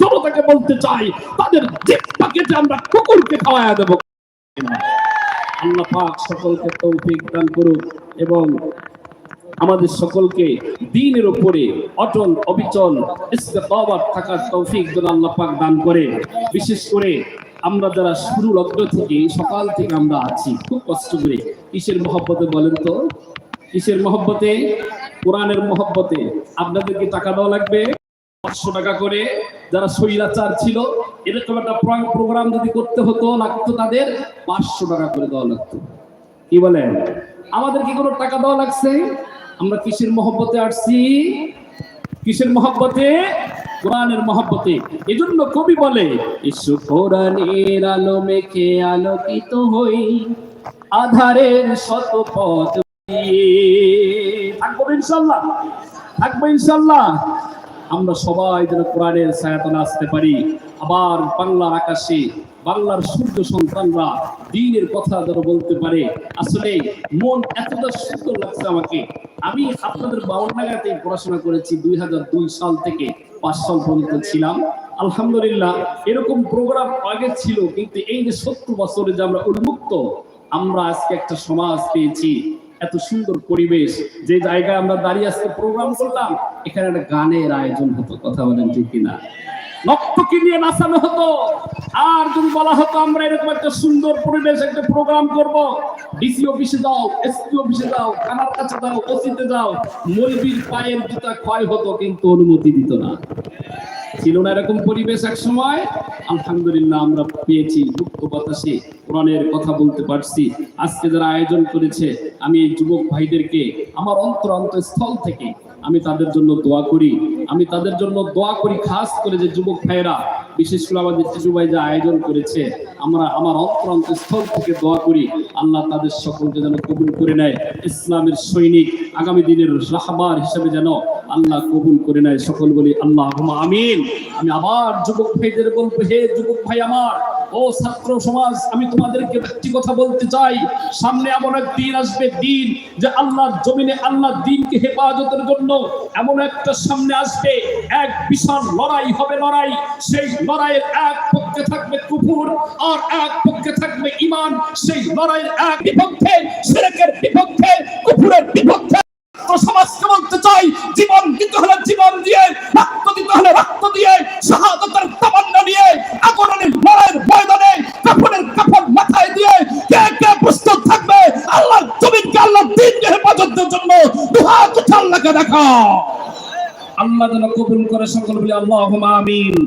জনতাকে বলতে চাই, তাদের জিব্বাকে যে আমরা কুকুরকে খাওয়ায়া দেবো। আল্লাহ সকলকে তৌফিক দান করুক এবং আমাদের সকলকে দিনের উপরে অটল, অবিচল ইস্তেকাবাত থাকার তৌফিক যেন আল্লাহ পাক দান করে। বিশেষ করে আমরা যারা শুরু লগ্ন থেকে, সকাল থেকে আমরা আছি, খুব কষ্ট করে। কিসের মহব্বতে বলেন তো? কিসের মহব্বতে? কোরআনের মহব্বতে। আপনাদেরকে টাকা দেওয়া লাগবে? পাঁচশো টাকা করে যারা স্বৈরাচার ছিল, এরকম একটা প্র- প্রোগ্রাম যদি করতে হতো, লাগতো তাদের পাঁচশো টাকা করে দেওয়া লাগতো। কি বলেন? আমাদের কি কোনো টাকা দেওয়া লাগছে? আমরা কিসের মহব্বতে আসছি। কিসের মহব্বতে, কোরআনের মহব্বতে। এজন্য কবি বলে ইসু কোরআনের আলো মেখে আলোকিত হই, আধারের শত পথ থাকব ইনশাল্লাহ থাকব ইনশাল্লাহ। আমরা সবাই যেন কোরআনের ছায়াতলে আসতে পারি। আবার বাংলার আকাশে বাংলার সূর্য সন্তানরা দিনের কথা যেন বলতে পারে। আসলে মন এতটা সুন্দর লাগছে আমাকে। আমি আপনাদের বাউন নাগাতে পড়াশোনা করেছি দুই হাজার দুই সাল থেকে পাঁচ সাল পর্যন্ত ছিলাম। আলহামদুলিল্লাহ, এরকম প্রোগ্রাম আগে ছিল, কিন্তু এই যে সত্তর বছরে যে আমরা উন্মুক্ত, আমরা আজকে একটা সমাজ পেয়েছি। এত সুন্দর পরিবেশ, যে জায়গায় আমরা দাঁড়িয়ে আজকে প্রোগ্রাম করলাম, এখানে একটা গানের আয়োজন হতো, কথা বলেন ঠিক কিনা? নক্তকে নিয়ে নাচানো হতো, আর যদি বলা হতো আমরা এরকম একটা সুন্দর পরিবেশ, একটা প্রোগ্রাম করব ডিসি অফিসে যাও এসপি অফিসে যাও থানার কাছে যাও ওসিতে যাও মলবির পায়ের জুতা ক্ষয় হতো, কিন্তু অনুমতি দিত না। ছিল না এরকম পরিবেশ এক সময়। আলহামদুলিল্লাহ আমরা পেয়েছি মুক্ত বাতাসে, কোরআনের কথা বলতে পারছি। আজকে যারা আয়োজন করেছে, আমি এই যুবক ভাইদেরকে আমার অন্তর অন্তঃস্থল থেকে আমি তাদের জন্য দোয়া করি। আমি তাদের জন্য দোয়া করি খাস করে যে যুবক ভাইয়েরা, বিশেষ করে আমাদের শিশু ভাই যে আয়োজন করেছে, আমরা আমার অন্তর অন্তঃস্থল থেকে দোয়া করি। আল্লাহ তাদের সকলকে যেন কবুল করে নেয়। ইসলামের সৈনিক আগামী দিনের রাহবার হিসেবে যেন আল্লাহ কবুল করে নেয়। সকল বলি আল্লাহ আমিন। আমি আবার যুবক ভাইদের বলব, হে যুবক ভাই আমার ও ছাত্র সমাজ, আমি তোমাদেরকে একটি কথা বলতে চাই। সামনে এমন এক দিন আসবে, দিন যে আল্লাহর জমিনে আল্লাহ দিনকে হেফাজতের জন্য এমন একটা সামনে আসবে। এক বিশাল লড়াই হবে লড়াই। সেই লড়াইয়ের এক পক্ষে থাকবে কুকুর আর এক পক্ষে থাকবে ইমান সেই লড়াইয়ের এক বিপক্ষে, সিরেকের বিপক্ষে কুকুরের বিপক্ষে। সমাজকে বলতে চাই, জীবন দিতে হলে জীবন দিয়ে, রক্ত দিতে হলে রক্ত দিয়ে, শাহাদতের আল্লাহকে দেখা আল্লাহ যেন কবুল করে সকল বলি আল্লাহ আমিন।